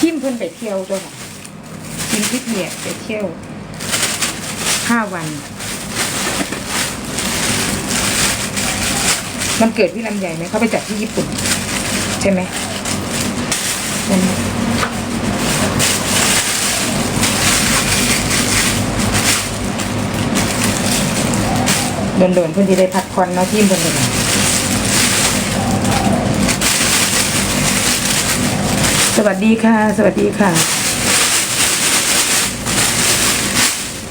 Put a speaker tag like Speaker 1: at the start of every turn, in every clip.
Speaker 1: ทิมเพิ่นไปเที่ยวด้วยค่ะทิมทิพเนี่ยไปเที่ยวห้าวัน มันเกิดพี่ลำใหญ่ไหมเขาไปจัดที่ญี่ปุ่น ใช่ไหมใช่ไหมโดนๆเพื่อนที่ได้พักผ่อนเนาะทีมเพื่อนเลย วัสดีค่ะ สวัสดีค่ะ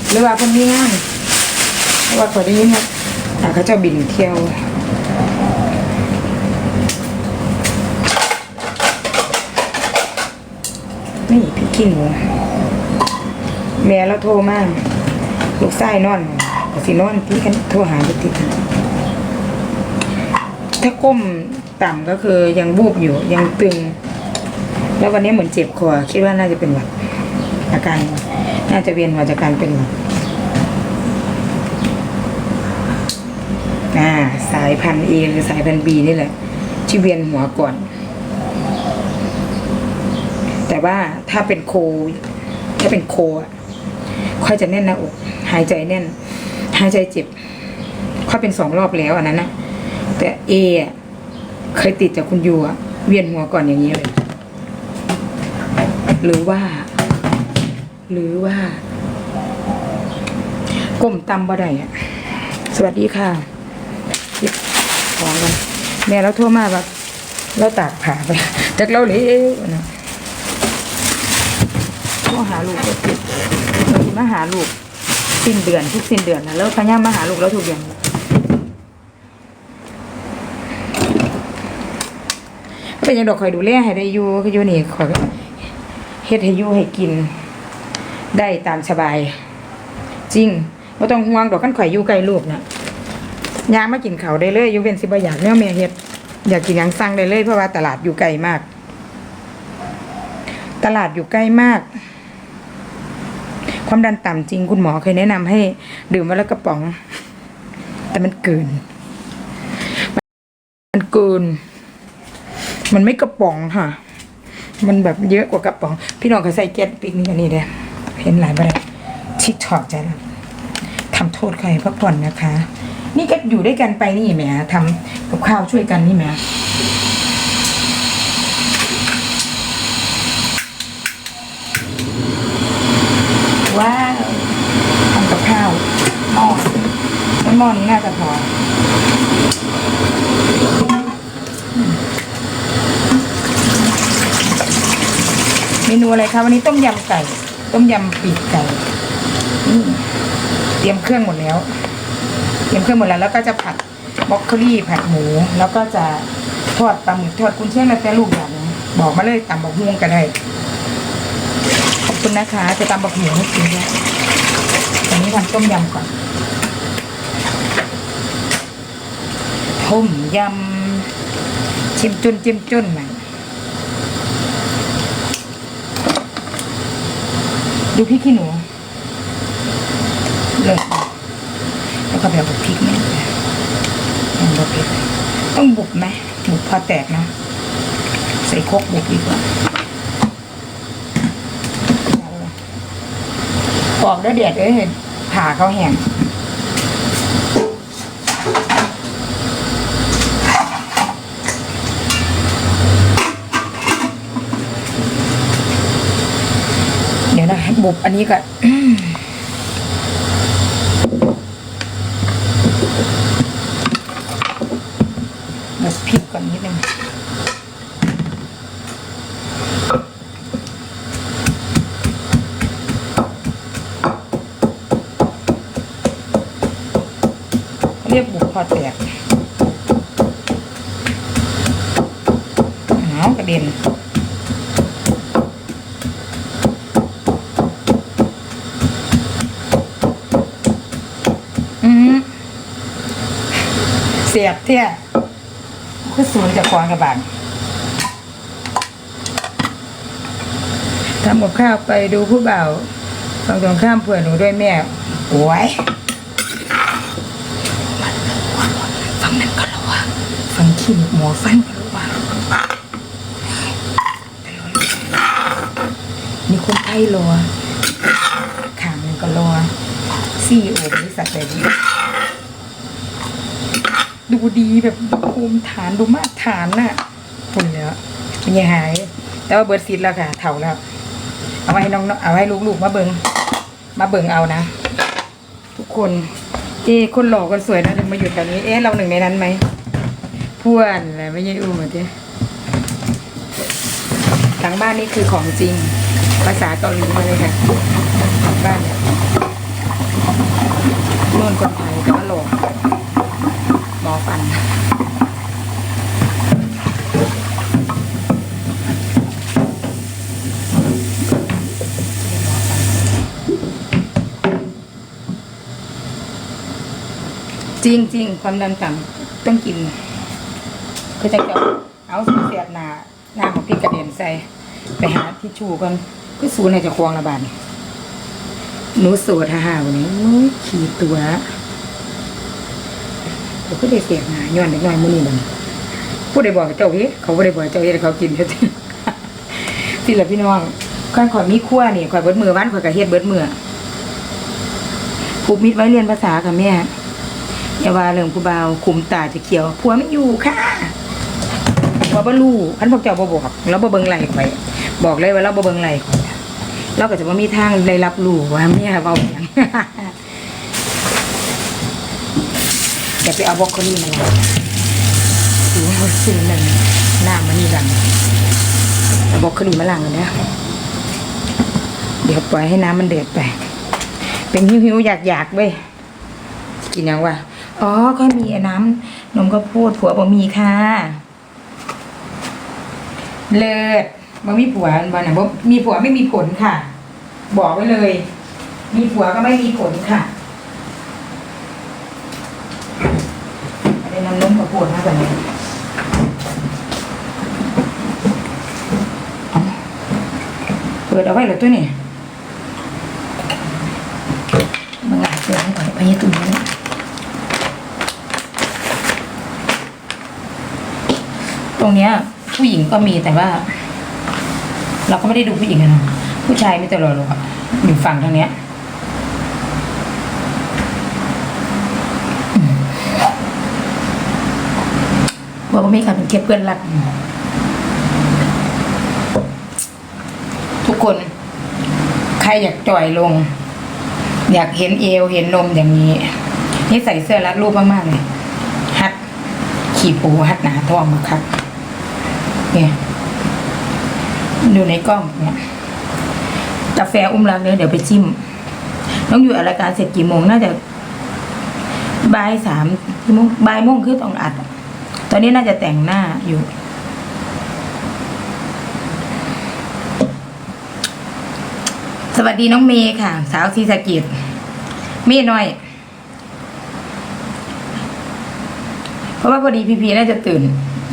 Speaker 1: หรือว่าเพิ่นมีงานเพราะว่าเขาได้ยินว่าอ่าเขาจะบินเที่ยวนี่พี่ขี้หนูแม่เราโทรมาลูกไส้นอนก็สินอนที่กันโทรหาไปติดถ้าก้มต่ำก็คือยังบูบอยู่ยังตึง แล้ววันนี้เหมือนเจ็บคอคิดว่าน่าจะเป็นหวัดอาการน่าจะเวียนหัวจากการเป็นหวัดอ่าสายพันธุ์เอหรือสายพันธุ์บีนี่แหละ ที่เวียนหัวก่อน แต่ว่าถ้าเป็นโค ถ้าเป็นโคอะค่อยจะแน่นหน้าอก หายใจแน่น หายใจเจ็บค่อยเป็นสองรอบแล้วอันนั้นนะแต่เออเคยติดจากคุณยูอะเวียนหัวก่อนอย่างนี้เลย หรือว่า หรือว่าก้มตำบ่ได้อะสวัสดีค่ะเก็บของกันแม่เราโทรมาแบบเราตากผ้าไปจากเราเลยนะโทรหาลูกก็ติดเราสิมาหาลูกสิ้นเดือนทุกสิ้นเดือนนะแล้วพญามาหาลูกแล้วทุกอย่างเป็นยังดอกคอยดูแลให้ได้อยู่คืออยู่นี่คอย เฮ็ดให้อยู่ให้กิน ได้ตามสบาย จริงไม่ต้องห่วงดอกกันข่อยอยู่ใกล้ลูกนะยางมากินเขาวได้เลยอยู่เป็นสิบอยากแนวแม่เฮ็ดอยากกินหยังสั่งได้เลยเพราะว่าตลาดอยู่ไกลมาก ตลาดอยู่ใกล้มาก ความดันต่ำจริงคุณหมอเคยแนะนำให้ดื่มวันละกระป๋อง แต่มันเกิน มันเกิน มันไม่กระป๋องค่ะ มันแบบเยอะกว่ากระป๋อง พี่น้องเคยใส่แก๊สปิกนี่กันนี่เด้เห็นหลายประเด็นชิคชอบใจแล้วทำโทษใครพักผ่อนนะคะ นี่ก็อยู่ด้วยกันไปนี่แหมทำกับข้าวช่วยกันนี่แหมว้าวทำกับข้าวหม้อแล้วหม้อนี้น่าจะพอเมนู อะไรคะวันนี้ต้มยำไก่ ต้มยำปีกไก่นี่เตรียมเครื่องหมดแล้ว เตรียมเครื่องหมดแล้วแล้วก็จะผัดบรอกโคลี่ผัดหมู แล้วก็จะทอดปลาหมึกทอดกุนเชียงแล้วแต่ลูกอย่างบอกมาเลยตำบักฮวงก็ได้ขอบคุณนะคะ จะตำบักหมูให้กินด้วยตอนนี้ทำต้มยำก่อนต้มยำชิมจุนจิ้มจุนมัน ดูพริกขี้หนูเลยแล้วก็แบบบุกพริกเนี่ยยังบุกพริกต้องบุกไหมบุกพอแตกนะ ใส่โคกบุกดีกว่าออกแล้วเดือดเลยผ่าเขาแห้งเดี๋ยวนะ บุบอันนี้ก่อนบุบพริกก่อนนิดนึงเรียกบุกพอแตกเอากระเด็น เสียบเที่ยคือสูงจากควางกระบาลทำกับข้าวไปดูผู้บ่าวฝั่งตรงข้ามเผื่อหนูด้วยแม่โอ้ยฟังนั้นก็ระวังฟังขี้หมอฟันก็ระวังมีคนไทยรอขางหนึ่งก็รอซี่โอบริษัทเลย ดูดีแบบดูภูมิฐานดูมาตรฐานน่ะคุณแล้วมันยังหาย แต่ว่าเบิร์ดซีดแล้วค่ะเถ่าแล้ว เอาไว้ให้น้องเอาไว้ให้ลูกๆมาเบิงมาเบิงเอานะ ทุกคน เอ้คนหล่อคนสวยนะถึงมาอยู่แถวนี้ เอ๊ะเราหนึ่งในนั้นไหมพวนอะไรไม่ใช่อู้เหมือนที่หลังบ้านนี่คือของจริง ภาษาเกาหลีมาเลยค่ะหลังบ้านเนี่ยนวลคนไทยแต่ว่าหล่อ อฟันจริงจริงความดันต่ำต้องกิน คือจะเจาะเอาเสียบหนาหน้าของพี่กระเด็นใส่ ไปหาทิชชู่กันก็สูนให้เจะควงระบาดหนูโสดฮ่าฮ่าวันนี้โอ้ยขี่ตัว เดี๋ยวก็ได้เสียบหาย้อนเด็กน้อยมื้อนี้มันผู้ใดบอกเจ้าเฮ้เขาผู้ใดบอกเจ้าเฮ้เขากินเฮ็ดสิละพี่น้องข้างข่อยมีขั้วนี่ข่อยเบิดมือวันข่อยก็เฮ็ดเบิดมือผูกมิดไว้เรียนภาษาค่ะแม่อย่าว่าเรื่องผู้บ่าคุมตาจะเขียวผัวไม่อยู่ค่ะว่าบ่รู้อันพวกเจ้าบ่บอกแล้วบ่เบิ่งไหลข่อยบอกเลยว่าเราบ่เบิ่งไหลข่อยเราก็จะบ่มีทางได้รับรู้ว่าเมียเว้าหยัง อย่าไปเอาบล็อกโคลี่มาแล้วดูว่าสิ่งนั้นหน้ามันนี่ดังเอาบล็อกโคลี่มาล้างกันนะเดี๋ยวปล่อยให้น้ำมันเดือดไป เป็นหิวๆอยากๆเว้ยกินยังวะอ๋อก็มีไอ้น้ำนมก็พูดผัวบ่มีค่ะ เลิศบ่มีผัวบ่นะบ่มีผัวไม่มีผลค่ะ บอกไว้เลย มีผัวก็ไม่มีผลค่ะอะไรน้ำนมก็พู ดมากกว่านี้เอาเปิดเอาไว้เหรอตัวนี่มึงอะเปิดให้ก่อนไปยี่ตุ่มนี้ตรงเนี้ย ผู้หญิงก็มีแต่ว่า เราก็ไม่ได้ดูผู้หญิงกันะผู้ชายไม่ตลอดหรอกอยู่ฝั่งทางเนี้ย บอกว่าไม่ค่ะเป็นเก็บเพื่อนรัก ทุกคน ใครอยากจ่อยลง อยากเห็นเอวเห็นนมอย่างนี้ นี่ใส่เสื้อรัดรูปมาก ๆ เลย ฮัด ขี่ปูฮัดหนาท้องมาครับเนี่ยดูในกล้องเนี่ยกาแฟอุ้มรักเนี่ยเดี๋ยวไปจิ้ม ต้องอยู่อัดรายการเสร็จกี่โมง น่าจะบ่ายสามกี่โมงบ่ายโมงคือต้องอัด ตอนนี้น่าจะแต่งหน้าอยู่สวัสดีน้องเมย์ค่ะ สาวซีสะกิดเมย์น้อย เพราะว่าพอดีพีพีน่าจะตื่น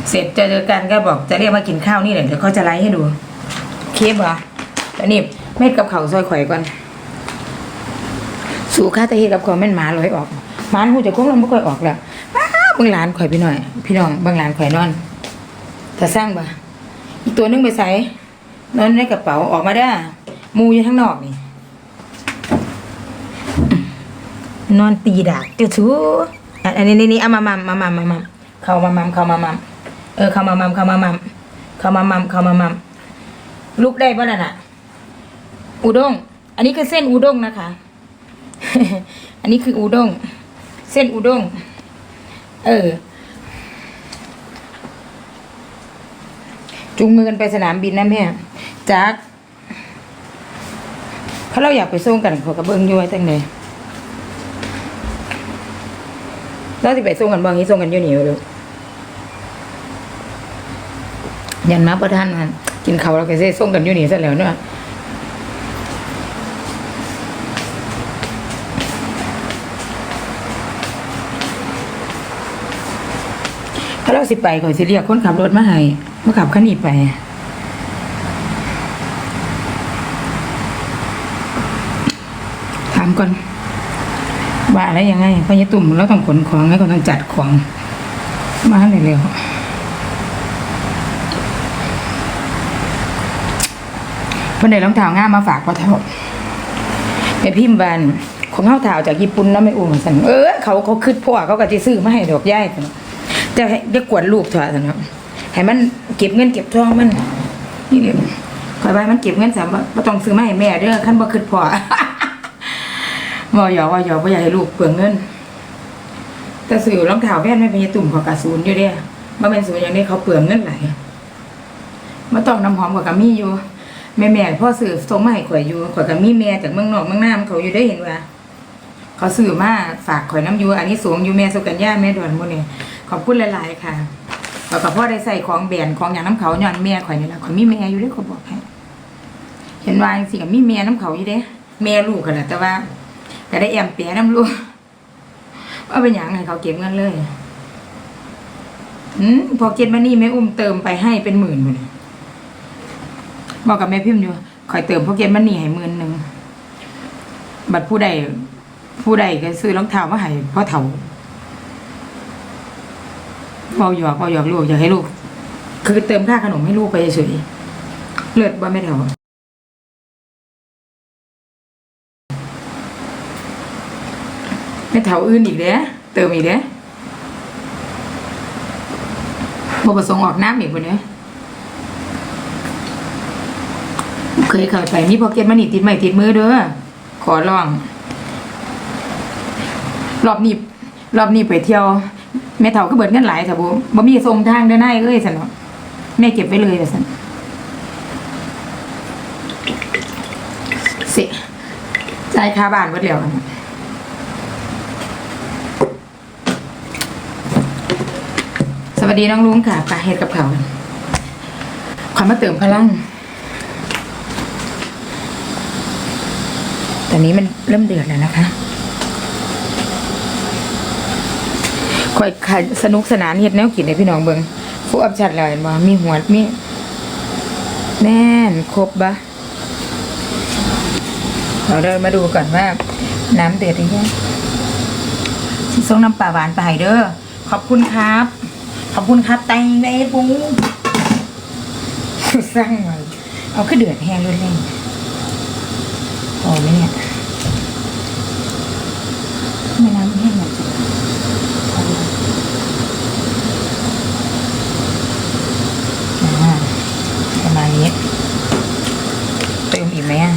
Speaker 1: เสร็จเจอกันก็บอกจะเรียกมากินข้าวนี่แหละเดี๋ยวเขาจะไลฟ์ให้ดู เคฟเหรอแต่นี่เม็ดกับเขาซอยข่อยก่อน สู่ข้าตะเฮกับข่อแม่นหมาลอยออกหมาหูจะคงลงไม่ค่อยออกแล้ว เบางหลานข่อยไปหน่อย พี่น้องเบางหลานข่อยนอนแต่สร้างบ่อีกตัวนึงไปใส่นอนในกระเป๋าออกมาได้มูอยู่ข้งนอกนี่ นอนตีดากเจ้าชู้อันนี้นี่นี่เอามามัมมามัมมามัมเข้ามามัมเข้ามามัมเออเข้ามามัมเข้ามามัมเข้ามามัมเข้ามามัมลุกได้ป่ะน่ะอุด้งอันนี้คือเส้นอุด้งนะคะ อันนี้คืออุด้งเส้นอุด้ง เออจูงมือกันไปสนามบินนะแม่จักเพราะเราอยากไปส่งกันขอกระเบื้องย้วยตั้งเลยเราสิไปส่งกันบางนี้ส่งกันอยู่นี่ลูยันมาประทานมันกินเขาวเราก็เซ่ส่งกันอยู่นี่ซะแล้วเนาะ ถ้าเราสิไปข่อยสิเรียกคนขับรถมาให้มาขับคันนี้ไปถามก่อนว่าอะไรยังไงพญาตุ่มเราต้องขนของแล้วก็ต้องจัดของ มาเร็วๆเพิ่นได้รองเท้างามมาฝากพ่อเฒ่าแม่พิมพ์บานของเฮาเท้าจากญี่ปุ่นเนาะแม่อุ้มซั่นเออเขาเขาคิดพ่อเขาก็สิซื้อมาให้ดอกยายซั่น จะให้จะกวนลูกเถอะสนาะให้มันเก็บเงินเก็บทองมันนี่เด้คอยไว้มันเก็บเงินสามบ่ต้องซื้อมาให้แม่เด้อคันบ่คิดพ่อบ่หยอกว่าหยอกบ่อยากให้ลูกเปลืองเงิน แต่ซื้อรองเท้าแว่นไม่เป็นตุ่มขอกระศูนอยู่เด้บ่แม่นศูนอย่างนี้เขาเปลืองเงินไหลมาต้องน้ำหอมกับกะมีอยู่แม่แม่พ่อซื้อส่งมาให้ข่อยอยู่ข่อยก็มีแม่จากเมืองนอกเมืองน้ำเขาอยู่ได้เห็นว่า เขาซื้อมาฝากข่อยน้ำยูอันนี้สวงยูแม่สุกัญญาแม่ดอนมื้นี่ขอบคุณหลายๆค่ะแล้วก็พ่อได้ใส่ของแบรนด์ของอย่างน้ำเขาย้อนแม่ข่อยนี่ละข่อยมีแม่อยู่เด้อเขาบอกให้เห็นว่าจังซี่ก็มีแม่น้ำเขาอยู่เด้แม่ลูกกันแหละแต่ว่าก็ได้แอมเปียน้ำลูกว่าเป็นอย่างไงเขาเก็บเงินเลยอืมพอเก็ตมานี่แม่อุ้มเติมไปให้เป็นหมื่นมดเลยบอกกับแม่พิมพ์อยู่คอยเติมพอเก็ตมานี่ให้หมื่นหนึ่งบัตรผู้ใด ผู้ใดก็ซื้อรองเท้ามาให้พ่อเฒ่าเบาหยอกเบาหยอกลูกอยากให้ลูก คือเติมค่าขนมให้ลูกไปเฉยเลือดว่าไม่เท่าไม่เท่าอื่นอีกเด้เติมอีกเด้อบประสงค์ออกน้ำอีกคนเนี้ยเคยเข้าไปมีพอเก็ตมันนี่ติดไม่ติดมือเด้อขอร้อง รอบนี้รอบนี้ไปเที่ยวแม่เฒ่าก็เบิดเงินหลายแต่บ่บ่มีทรงทางเด้อนายเอ้ยสันแม่เก็บไว้เลยแต่สันเสิจ่ายค่าบ้านเบิดแล้วสวัสดีน้องลุงค่ะไปเฮ็ดกับเขาวกันขอมาเติมพลังตอนนี้มันเริ่มเดือดแล้วนะคะ คอยขายสนุกสนานเฮ็ดแนวกินให้พี่น้องเบิงผู้อับชัดเลยมามีหัวมีแน่นครบบะเราเดินมาดูก่อนว่า น้ำเดือดหรือยังสิส่งน้ำปลาหวานไปเด้อขอบคุณครับ ขอบคุณครับแตงเมปูสร้างมาเอาขึ้นเดือดแห้งเลยเลยพอไหมเนี่ยไม่น้ำแห้งหน่อยจ้ะ อ่าประมาณนี้ เติมอีกไหมอะ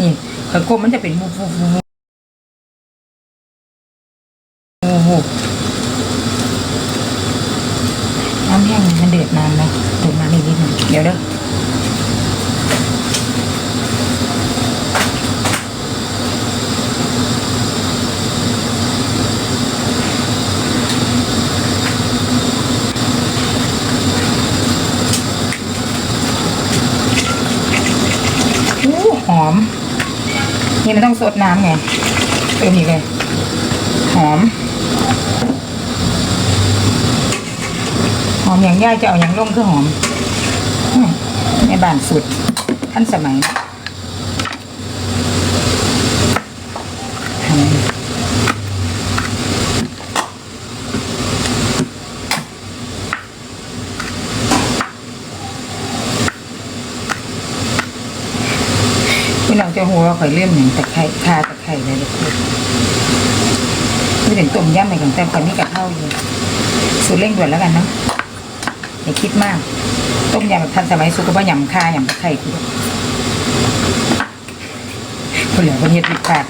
Speaker 1: นี่ ขอยกบมันจะเป็นมูฟูฟูฟูฟูน้ำแห้งมันเดือดนานแล้วเดือดนานอีกนิดนึงเดี๋ยวเด้อหอม นี่ มันต้องสดน้ำไงเติมอีกเลย หอม หอมอย่างย่ายจะเอาอย่างล่มคือหอมแมในบ้านสุดท่านสมัยทำพี่น้องจะหัวข่อยเลื่อมอย่งตะไคร้คาตะไคร้อะไรเด็กไม่ถึงต้มยำอะไรของแต่ข่อยมีกะเพราอยู่สูตรเร่งด่วนแล้วกันเนาะอย่าคิดมาก ต้มยำแบบทันสมัยสุกก็ว่ายำคายำตะไคร้คือคนเหลือคนเฮ็ดผิดพลาด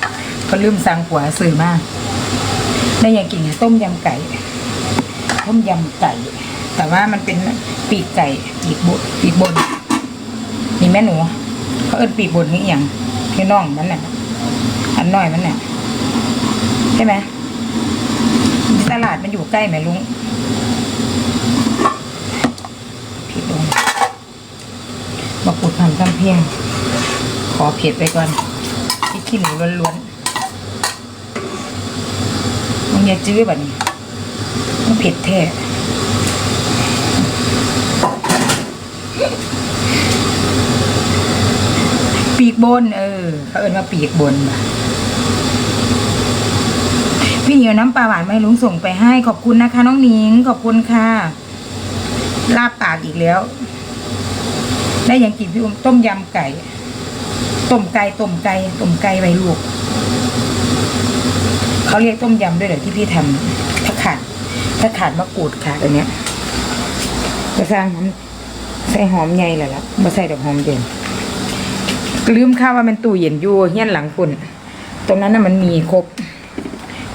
Speaker 1: เขาลืมสั่งหัวสื่อมากได้อย่างกินเนี่ยต้มยำไก่ต้มยำไก่ แต่ว่ามันเป็นปีกไก่ปีกบนปีกบนนี่แม่หนูเขาเอิ้นปีกบนนี่อย่าง คือน่องมันน่ะอันน้อยมันน่ะใช่ไหมตลาดมันอยู่ใกล้ไหมลุงผิดลงมาปูดผ่านกำเพียง ขอเผ็ดไปก่อนพริกขี้หนูล้วนๆมันอย่าจื้อแบบนี้มันเผ็ดแท้ ปีกบน เออ เขาเอินว่าปีกบนบ่ะพี่เหนียวน้ำปลาหวานไม่ลุงส่งไปให้ขอบคุณนะคะ น้องนิงขอบคุณค่ะ ลาบปากอีกแล้ว ได้ยังกินพี่อุ้มต้มยำไก่ต้มไก่ต้มไก่ต้มไก่ไว้ลูกเขาเรียกต้มยำด้วยเหรอที่พี่ทำถ้าขาด ถ้าขาดมะกรูดขาดอันเนี้ยจะสร้างใส่หอมใหญ่เลยล่ะมาใส่ดอกหอมเด่น ลืมข้าว่ามันตู้เย็นอยู่เฮี้ยนหลังฝุ่นตรงนั้นน่ะมันมีครบ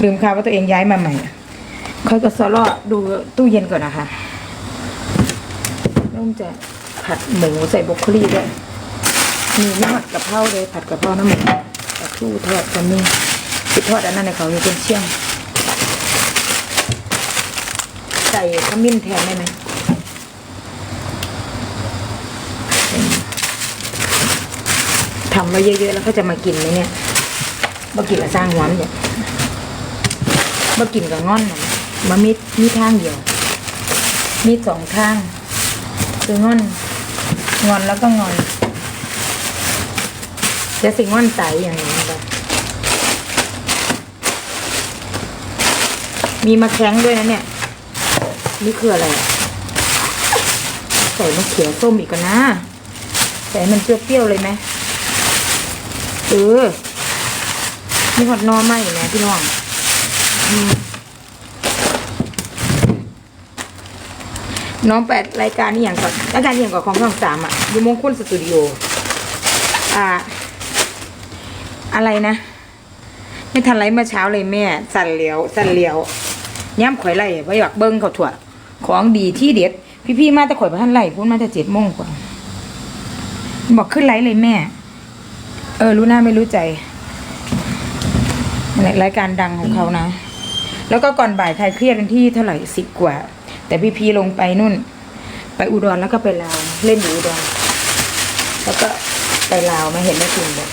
Speaker 1: ลืมข้าว่าตัวเองย้ายมาใหม่ค่อยก็สลอดูตู้เย็นก่อนนะคะนุ่มจะผัดหมูใส่บรอกโคลีด้วยมีไม่ผัดกะเพราเลยผัดกะเพราน้ำหมูปลาทูทอดกันนี่ติดทอดอันนั้นในเขามีเป็นเชี่ยง ใส่ขมิ้นแทนได้ไหม ทำไว้เยอะๆแล้วก็จะมากินไหมเนี่ยมากินกับสร้างหวานเนี่ยมากินกับง่อนน่ะมามีดมีทางเดียว มีสองข้าง คืองอนงอนแล้วก็งอนจะสิงอนไตอย่างนี้แบบมีมะแข้งด้วยนะเนี่ย นี่คืออะไร ใส่มะเขือส้มอีกกันนะ ใส่มันเปรี้ยวๆเลยไหม เออมีหอดนอไหมนะพี่น้องน้องแปดรายการนี่อย่างก่อนรายการนี่อย่างก่อนของช่องสามอะอยูมงคลสตูดิโออ่า อะไรนะ ไม่ทันไรเมื่อเช้าเลยแม่ สั่นเหลียว สั่นเหลียวย่ำข่อยไล่ไว้อยากเบิ้งเขาถั่วของดีที่เด็ด พี่ๆมาแต่ข่อยมาท่านไล่พูดมาแต่เจ็ดโมงกว่า บอกขึ้นไลฟ์เลยแม่ เออรู้หน้าไม่รู้ใจรายการดังของเขานะ แล้วก็ก่อนบ่ายใครเครียดกันที่เท่าไหร่สิบกว่า แต่พี่พีลงไปนู่น ไปอุดรแล้วก็ไปลาวเล่นอยู่อุดรแล้วก็ไปลาวมาเห็นแม่คุณบอก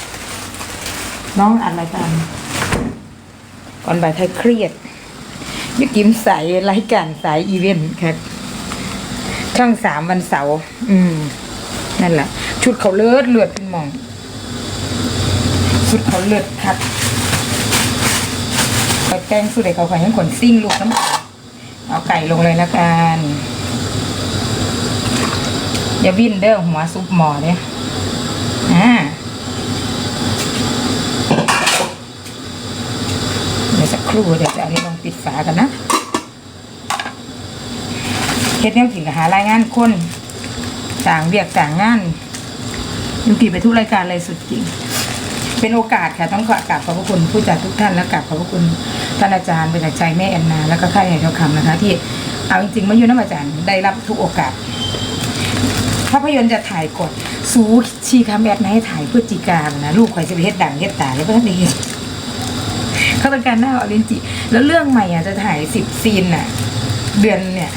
Speaker 1: น้องอ่านรายการก่อนบ่ายใครเครียดยุกิมสายรายการสายอีเวนต์ครับช่องสามวันเสาร์อืม นั่นแหละ ชุดเขาเลือดเลือดเป็นหมอง ชุดเขาเลือดคัดแกงสุดเลยเขาขอให้ขนซิ่งลูกน้ำเอาไก่ลงเลยละกันอย่าวิ่นเด้อหัวซุปหมอเนี่ยอ่าเดี๋ยวสักครู่เดี๋ยวจะเอานี้ลงปิดฝากันนะเฮ็ดแนวกินกับหารายงานคนสั่งเรียกสั่งงานยุติไปทุกรายการเลยสุดจริง เป็นโอกาสค่ะต้องขอกราบขอบพระคุณผู้จัดทุกท่านและกราบขอบพระคุณท่านอาจารย์เป็นจากใจแม่แอนนา แล้วก็ค่ายใหญ่ทองคำนะคะ ที่เอาจริงๆมาอยู่น้ำอาจารย์ได้รับทุกโอกาสภาพยนตร์จะถ่ายกดสูชีคาแมทให้ถ่ายพฤศจิกายนะลูกข่อยจะไปเฮ็ดดังเฮ็ดตาแล้วก็ท่านเองเขาต้องการหน้าออรินจิแล้วเรื่องใหม่อะจะถ่ายสิบซีนน่ะ เดือนเนี่ย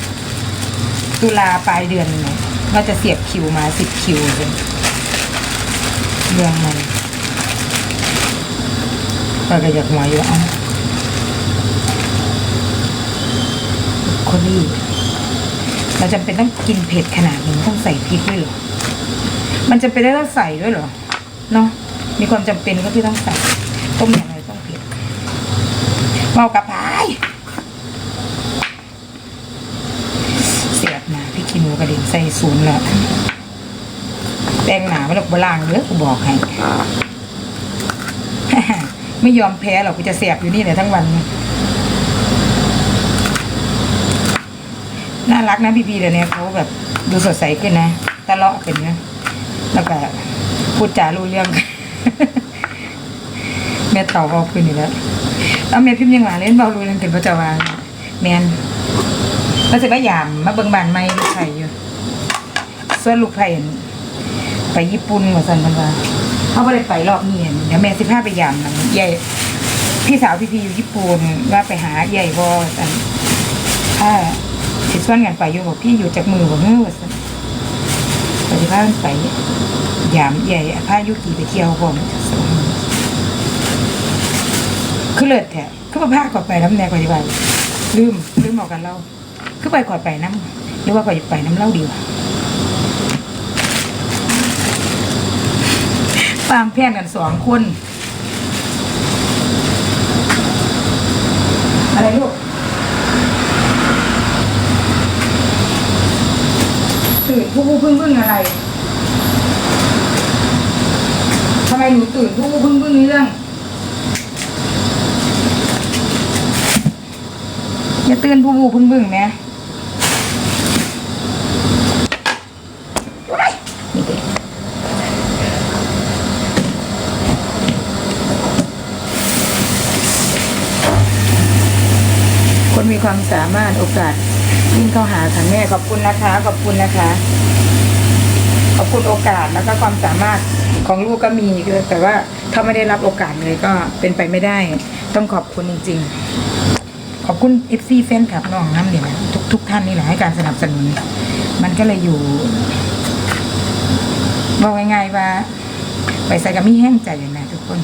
Speaker 1: ตุลาปลายเดือนเนี่ยก็จะเสียบคิวมาสิบคิวเลยเรื่องมั นก็จะอยากหัวอยู่เอาคนนี้เราจำเป็นต้องกินเผ็ดขนาดนี้ต้องใส่พริกด้วยเหรอ มันจะเป็นได้ต้องใส่ด้วยเหรอ เนาะมีความจำเป็นก็ที่ต้องใส่ต้มยำอะไรต้องเผ็ดเมากระพายเสียบหนาพี่กินูกระเด็นใส่ศูนย์แล้วแป้งหนาไม่หรอกบลางเยอะกูบอกให้ ไม่ยอมแพ้หรอกกูจะเสียบอยู่นี่เลยทั้งวัน น่ารักนะพี่พีเดี๋ยวนี้เขาแบบดูสดใสขึ้นนะตะเลาะเป็นนะแล้วก็พูดจารู้เรื่องแม่เต่าเบาขึ้นอยู่แล้วแล้วแม่พิมพ์ยังหวานเล่นเบารู้เรื่องถึงพระเจ้าวางแมนแล้วสิว่ายามมาเบิ่งบานไม่ลูกไผ่อยู่ส่วนลูกไผ่อั่นไปญี่ปุ่นว่าสันพันว่า เขาไม่ได้ไปรอบนี้อั่นเดี๋ยวแม่สิพาไปยามมันใหญ่พี่สาวพี่พีอยู่ญี่ปุ่นว่าไปหาใหญ่บอสันถ้าสิส่วนกันไปอยู่บอกพี่อยู่จากมือบอกเฮ้อว่าสันปฏิภาณไปยามใหญ่พายุกีไปเที่ยวพร้อมคือเลิศแท้คือมาพาก่อนไปน้ำแน่ก่อนดีกว่ลืมลืมบอกกันเราคือไปก่อนไปน้ำหรือว่าก่อนไปน้ำเล่าดีกว่า ตามแพนกันสองคน อะไรลูกตื่นผู้ผู้พึ่งพึ่งอะไรทำไมหนูตื่นผู้พึ่งพึ่งนี่เรื่องอย่าตื่นผู้บูพึ่งพึ่งนะว้ายนี่เด็ก ความสามารถโอกาสวิ่งเข้าหาค่ะแม่ขอบคุณนะคะ ขอบคุณนะคะ ขอบคุณโอกาสแล้วก็ความสามารถของลูกก็มีแต่ว่าถ้าไม่ได้รับโอกาสเลยก็เป็นไปไม่ได้ ต้องขอบคุณจริง ๆ ขอบคุณเอฟซีแฟนคลับน้องน้ำเหนียนะทุกทุกท่านนี่แหละให้การสนับสนุน มันก็เลยอยู่บอกง่ายๆว่าไปใส่กับมีแห้งใจอย่างนะทุกคน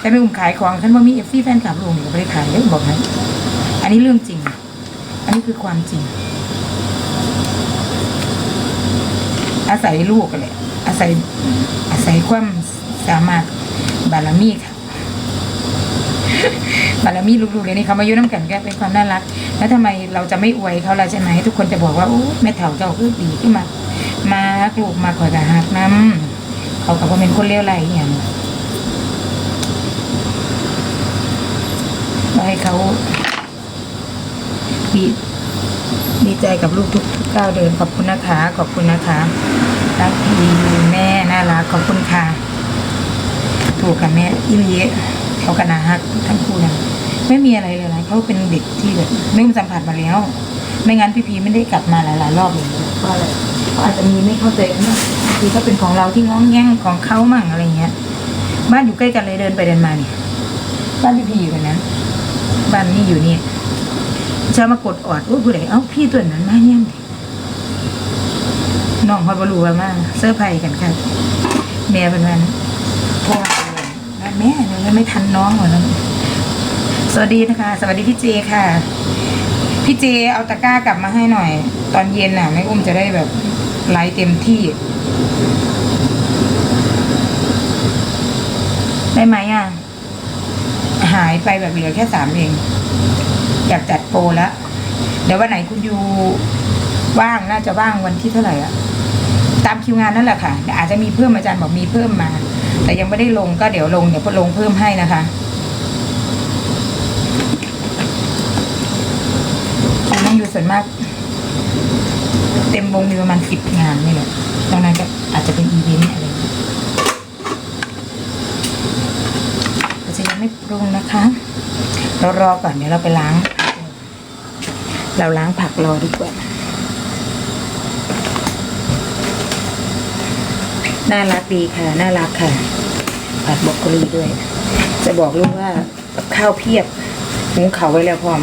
Speaker 1: แต่ไม่อุ้มขายของท่านว่ามีเอฟซีแฟนคลับลงเนี่ยก็ไม่ได้ขายเยอะบอกให้ นนี้เรื่องจริง อันนี้คือความจริง อาศัยลูกกันแหละ อาศัย อาศัยความสามารถบารมีค่ะบารมีลูกๆเลยนี่เขามายู่น้ำกันแกเป็นความน่ารัก แล้วทำไมเราจะไม่อวยเขาล่ะใช่ไหมทุกคนจะบอกว่าโอ้แม่เฒ่าเจ้าคือดีขึ้นมา มาลูกมาคอยกับหักน้ำเขากับว่าเป็นคนเลวไหลอย่างเรให้เขา ดีดีใจกับลูกทุกก้าวเดินขอบคุณนะคะ ขอบคุณนะคะรักพี่แม่น่ารักขอบคุณค่ะถูกกับแม่อิลีเขากันนาฮักทั้งคู่นะไม่มีอะไรเลยนะเขาเป็นเด็กที่แบบไม่มีสัมผัสมาแล้ว ไม่งั้นพี่พีไม่ได้กลับมาหลายๆรอบเลยเพราะอะไรเพราะอาจจะมีไม่เข้าใจกันว่าบางทีก็เป็นของเราที่ง้องแง่งของเขามั่งอะไรเงี้ย บ้านอยู่ใกล้กันเลยเดินไปเดินมาเนี่ยบ้านพี่พีอยู่กันนั้นบ้านนี่อยู่นี่ เช้ามากดออดโอ้ยผู้ใดเอ้าพี่ตัวนั้นมาเนี่ยน้องฮอดบรูว่ามาเสื้อไผ่กันค่ะแม่เป็นวันโทรมาเลยแม่ยังไม่ทันน้องหรอแล้วสวัสดีนะคะ สวัสดีพี่เจค่ะ พี่เจเอาตะกร้ากลับมาให้หน่อย ตอนเย็นน่ะแม่อุ้มจะได้แบบไลฟ์เต็มที่ ได้ไหมอะ หายไปแบบเหลือแค่สามเอง อยากจัดโปรแล้วเดี๋ยววันไหนคุณยูว่างน่าจะว่างวันที่เท่าไหร่อะตามคิวงานนั่นแหละค่ะอาจจะมีเพิ่มอาจารย์บอกมีเพิ่มมา แต่ยังไม่ได้ลงก็เดี๋ยวลงเดี๋ยวลงเพิ่มให้นะคะคิวน้องยูส่วนมาก เต็มวงมีประมาณสิบงานนี่แหละตรงนั้นก็อาจจะเป็นอีเวนต์อะไรอางเงี้ยแต่จะยังไม่ปรุงนะคะ เรารอก่อนเดี๋ยวเราไปล้าง เราล้างผักรอดีกว่า น่ารักดีค่ะ น่ารักค่ะ ผัดบรอกโคลีด้วย จะบอกลูกว่าข้าวเพียบหุงเขาไว้แล้วพร้อม